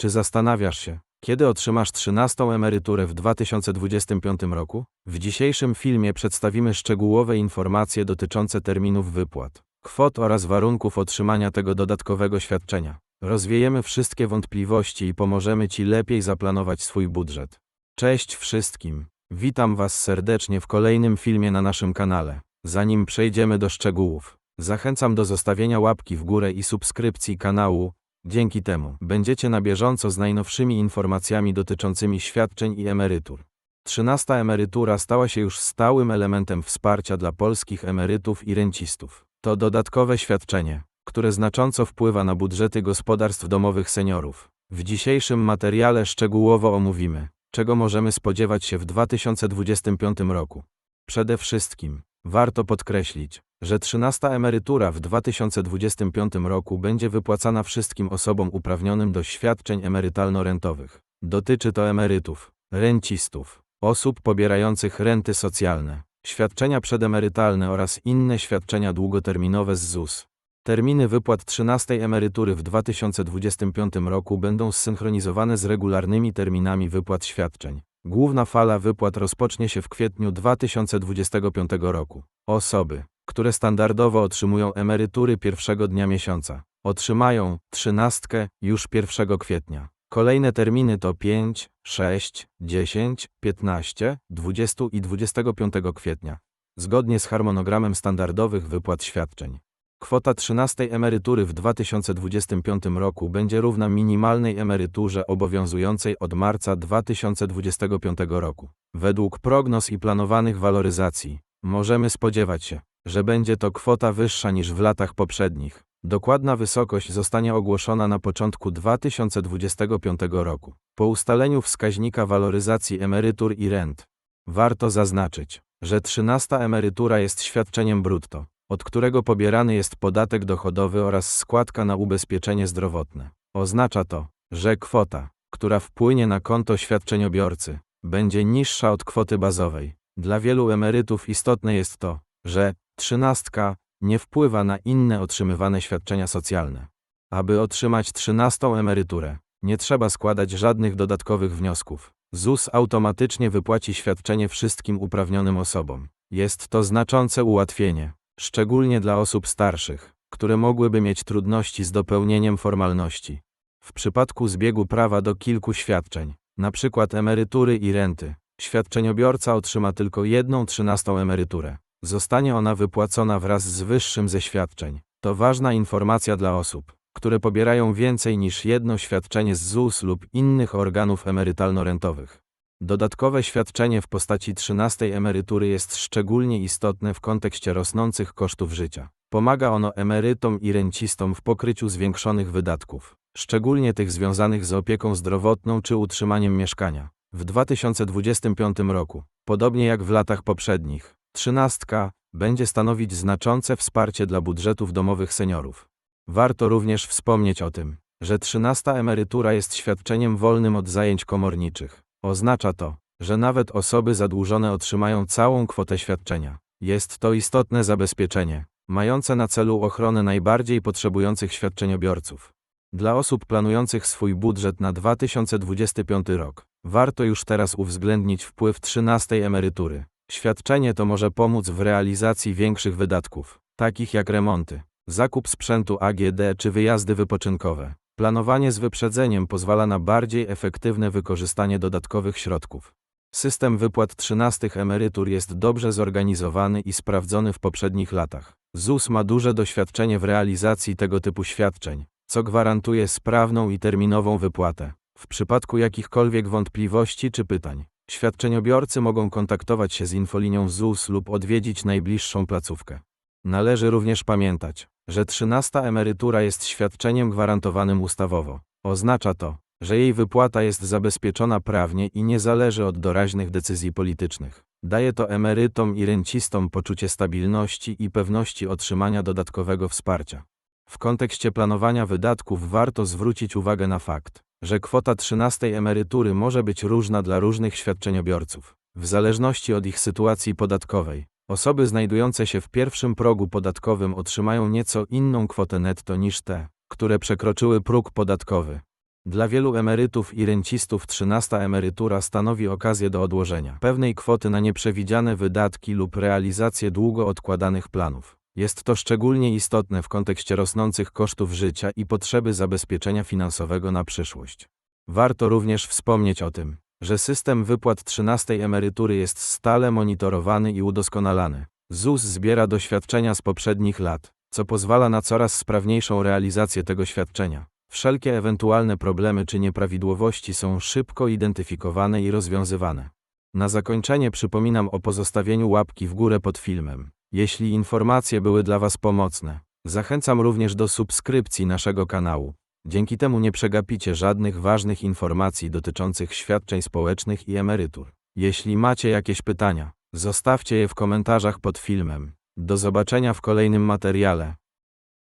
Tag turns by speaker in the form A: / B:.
A: Czy zastanawiasz się, kiedy otrzymasz 13 emeryturę w 2025 roku? W dzisiejszym filmie przedstawimy szczegółowe informacje dotyczące terminów wypłat, kwot oraz warunków otrzymania tego dodatkowego świadczenia. Rozwiejemy wszystkie wątpliwości i pomożemy Ci lepiej zaplanować swój budżet. Cześć wszystkim! Witam Was serdecznie w kolejnym filmie na naszym kanale. Zanim przejdziemy do szczegółów, zachęcam do zostawienia łapki w górę i subskrypcji kanału. Dzięki temu będziecie na bieżąco z najnowszymi informacjami dotyczącymi świadczeń i emerytur. Trzynasta emerytura stała się już stałym elementem wsparcia dla polskich emerytów i rencistów. To dodatkowe świadczenie, które znacząco wpływa na budżety gospodarstw domowych seniorów. W dzisiejszym materiale szczegółowo omówimy, czego możemy spodziewać się w 2025 roku. Przede wszystkim, warto podkreślić, że 13 emerytura w 2025 roku będzie wypłacana wszystkim osobom uprawnionym do świadczeń emerytalno-rentowych. Dotyczy to emerytów, rencistów, osób pobierających renty socjalne, świadczenia przedemerytalne oraz inne świadczenia długoterminowe z ZUS. Terminy wypłat 13 emerytury w 2025 roku będą zsynchronizowane z regularnymi terminami wypłat świadczeń. Główna fala wypłat rozpocznie się w kwietniu 2025 roku. Osoby, które standardowo otrzymują emerytury pierwszego dnia miesiąca, otrzymają trzynastkę już 1 kwietnia. Kolejne terminy to 5, 6, 10, 15, 20 i 25 kwietnia, zgodnie z harmonogramem standardowych wypłat świadczeń. Kwota 13 emerytury w 2025 roku będzie równa minimalnej emeryturze obowiązującej od marca 2025 roku. Według prognoz i planowanych waloryzacji, możemy spodziewać się, że będzie to kwota wyższa niż w latach poprzednich. Dokładna wysokość zostanie ogłoszona na początku 2025 roku, po ustaleniu wskaźnika waloryzacji emerytur i rent. Warto zaznaczyć, że 13 emerytura jest świadczeniem brutto, od którego pobierany jest podatek dochodowy oraz składka na ubezpieczenie zdrowotne. Oznacza to, że kwota, która wpłynie na konto świadczeniobiorcy, będzie niższa od kwoty bazowej. Dla wielu emerytów istotne jest to, że trzynastka nie wpływa na inne otrzymywane świadczenia socjalne. Aby otrzymać trzynastą emeryturę, nie trzeba składać żadnych dodatkowych wniosków. ZUS automatycznie wypłaci świadczenie wszystkim uprawnionym osobom. Jest to znaczące ułatwienie, szczególnie dla osób starszych, które mogłyby mieć trudności z dopełnieniem formalności. W przypadku zbiegu prawa do kilku świadczeń, np. emerytury i renty, świadczeniobiorca otrzyma tylko jedną trzynastą emeryturę. Zostanie ona wypłacona wraz z wyższym ze świadczeń. To ważna informacja dla osób, które pobierają więcej niż jedno świadczenie z ZUS lub innych organów emerytalno-rentowych. Dodatkowe świadczenie w postaci 13 emerytury jest szczególnie istotne w kontekście rosnących kosztów życia. Pomaga ono emerytom i rencistom w pokryciu zwiększonych wydatków, szczególnie tych związanych z opieką zdrowotną czy utrzymaniem mieszkania. W 2025 roku, podobnie jak w latach poprzednich, trzynastka będzie stanowić znaczące wsparcie dla budżetów domowych seniorów. Warto również wspomnieć o tym, że trzynasta emerytura jest świadczeniem wolnym od zajęć komorniczych. Oznacza to, że nawet osoby zadłużone otrzymają całą kwotę świadczenia. Jest to istotne zabezpieczenie, mające na celu ochronę najbardziej potrzebujących świadczeniobiorców. Dla osób planujących swój budżet na 2025 rok, warto już teraz uwzględnić wpływ 13 emerytury. Świadczenie to może pomóc w realizacji większych wydatków, takich jak remonty, zakup sprzętu AGD czy wyjazdy wypoczynkowe. Planowanie z wyprzedzeniem pozwala na bardziej efektywne wykorzystanie dodatkowych środków. System wypłat 13 emerytur jest dobrze zorganizowany i sprawdzony w poprzednich latach. ZUS ma duże doświadczenie w realizacji tego typu świadczeń, co gwarantuje sprawną i terminową wypłatę. W przypadku jakichkolwiek wątpliwości czy pytań, świadczeniobiorcy mogą kontaktować się z infolinią ZUS lub odwiedzić najbliższą placówkę. Należy również pamiętać, że 13 emerytura jest świadczeniem gwarantowanym ustawowo. Oznacza to, że jej wypłata jest zabezpieczona prawnie i nie zależy od doraźnych decyzji politycznych. Daje to emerytom i rencistom poczucie stabilności i pewności otrzymania dodatkowego wsparcia. W kontekście planowania wydatków warto zwrócić uwagę na fakt, że kwota 13 emerytury może być różna dla różnych świadczeniobiorców, w zależności od ich sytuacji podatkowej. Osoby znajdujące się w pierwszym progu podatkowym otrzymają nieco inną kwotę netto niż te, które przekroczyły próg podatkowy. Dla wielu emerytów i rencistów 13 emerytura stanowi okazję do odłożenia pewnej kwoty na nieprzewidziane wydatki lub realizację długo odkładanych planów. Jest to szczególnie istotne w kontekście rosnących kosztów życia i potrzeby zabezpieczenia finansowego na przyszłość. Warto również wspomnieć o tym, że system wypłat 13 emerytury jest stale monitorowany i udoskonalany. ZUS zbiera doświadczenia z poprzednich lat, co pozwala na coraz sprawniejszą realizację tego świadczenia. Wszelkie ewentualne problemy czy nieprawidłowości są szybko identyfikowane i rozwiązywane. Na zakończenie przypominam o pozostawieniu łapki w górę pod filmem. Jeśli informacje były dla Was pomocne, zachęcam również do subskrypcji naszego kanału. Dzięki temu nie przegapicie żadnych ważnych informacji dotyczących świadczeń społecznych i emerytur. Jeśli macie jakieś pytania, zostawcie je w komentarzach pod filmem. Do zobaczenia w kolejnym materiale.